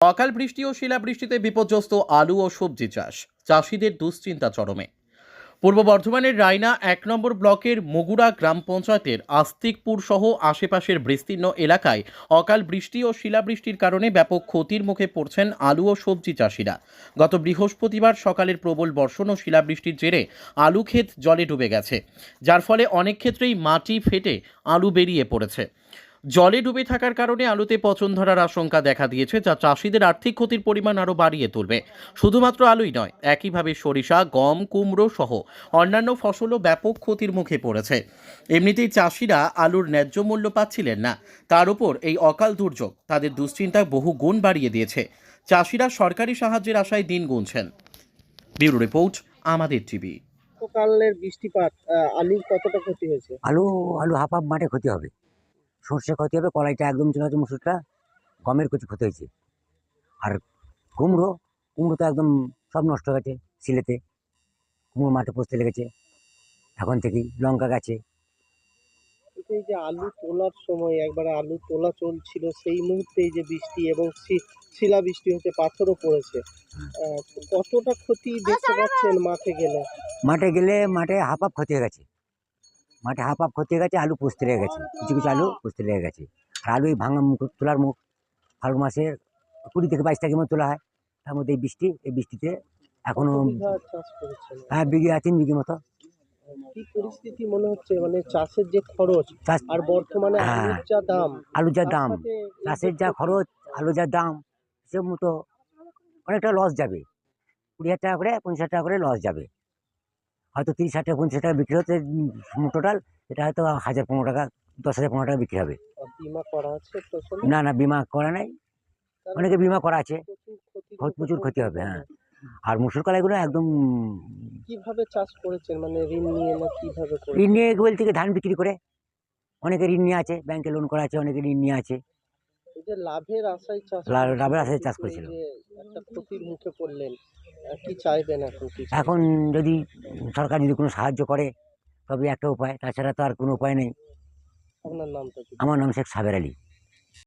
অকাল বৃষ্টি ও শিলাবৃষ্টিতে বিপর্যস্ত আলু ও সবজি চাষ। চাষিদের দুশ্চিন্তা চরমে। পূর্ব বর্ধমানের রায়না এক নম্বর ব্লকের মগুড়া গ্রাম পঞ্চায়েতের আস্তিকপুর সহ আশেপাশের বিস্তীর্ণ এলাকায় অকাল বৃষ্টি ও শিলাবৃষ্টির কারণে ব্যাপক ক্ষতির মুখে পড়ছেন আলু ও সবজি চাষিরা। গত বৃহস্পতিবার সকালের প্রবল বর্ষণ ও শিলাবৃষ্টির জেরে আলু ক্ষেত জলে ডুবে গেছে। যার ফলে অনেক ক্ষেত্রেই মাটি ফেটে আলু বেরিয়ে পড়েছে। জলে ডুবে থাকার কারণে আলুতে পচন ধরার আশঙ্কা দেখা দিয়েছে যা চাষিদের আর্থিক ক্ষতির পরিমাণ আরও বাড়িয়ে তুলবে। শুধুমাত্র আলুই নয় একইভাবে সরিষা গম কুমড়ো সহ অন্যান্য ফসলও ব্যাপক ক্ষতির মুখে পড়েছে। এমনিতেই চাষিরা আলুর ন্যায্য মূল্য পাচ্ছিলেন না। তার উপর এই অকাল দুর্যোগ তাদের দুশ্চিন্তা বহু গুণ বাড়িয়ে দিয়েছে। চাষিরা সরকারি সাহায্যের আশায় দিন গুনছেন। ব্যুরো রিপোর্ট আমাদের টিভি। গতকালের বৃষ্টিপাত আলুর কতটা ক্ষতি হয়েছে? আলু আলু হাফ হাফ মাঠে ক্ষতি হবে। সর্ষে ক্ষতি হবে কলাইটা একদম চলে গেছে মুসুরটা গমের কিছু ক্ষতি হয়েছে। আর কুমড়ো কুমড়ো তো একদম সব নষ্ট হয়ে গেছে সিলেতে কুমড়ো মাঠে পচতে লেগেছে। এখন থেকেই লঙ্কা গাছে। এই যে আলু তোলার সময় একবারে আলু তোলা চলছিল সেই মুহূর্তে এই যে বৃষ্টি এবং শি- শিলা বৃষ্টি হচ্ছে পাথরও পড়েছে। কতটা ক্ষতি দেখতে পাচ্ছেন মাঠে গেলে? মাঠে গেলে মাঠে হাফ হাফ ক্ষতি হয়ে গেছে। মাঠে হাফ হাফ ক্ষতি হয়ে গেছে আলু পুষতে লেগে গেছে। কিছু কিছু আলু পুষতে লেগে গেছে। আর আলু এই ভাঙা মুখ তোলার মুখ ফাল্গুন মাসের কুড়ি থেকে বাইশ তারিখের মতো তোলা হয়। তার মধ্যে এই বৃষ্টি এই বৃষ্টিতে এখনও কত বিঘা চাষ করেছেন? হ্যাঁ বিঘে তিন বিঘে মতো। কি পরিস্থিতি মনে হচ্ছে? মানে চাষের যে খরচ আর বর্তমানে হ্যাঁ। আলুর যা দাম আলুর যা চাষের যা খরচ আলু যা দাম সে মতো অনেকটা লস যাবে। কুড়ি হাজার টাকা করে পঞ্চাশ হাজার টাকা করে লস যাবে। হয়তো তিরিশ হাজার টাকা পঞ্চাশ টাকা বিক্রি হতে টোটাল এটা হয়তো হাজার পনেরো টাকা দশ হাজার পনেরো টাকা বিক্রি হবে। বিমা করা আছে না না বিমা করা নাই। অনেকে বিমা করা আছে। প্রচুর ক্ষত- হবে হ্যাঁ। আর মুসুর কলাইগুলো একদম কীভাবে চাষ করেছেন? মানে ঋণ নিয়ে না কীভাবে ঋণ নিয়ে বলতে ধান বিক্রি করে। অনেকে ঋণ নিয়ে আছে ব্যাংকে লোন করা আছে অনেকে ঋণ নিয়ে আছে। যে লাভের আশায় চাষ লাভের আশায় চাষ করেছিল। একটা ক্ষতির মুখে পড়লেন কি চাইবেন এখন কি এখন যদি সরকার যদি কোনো সাহায্য করে তবে একটা উপায় তাছাড়া তো আর কোনো উপায় নেই। আপনার নামটা আমার নাম শেখ সাবের আলী।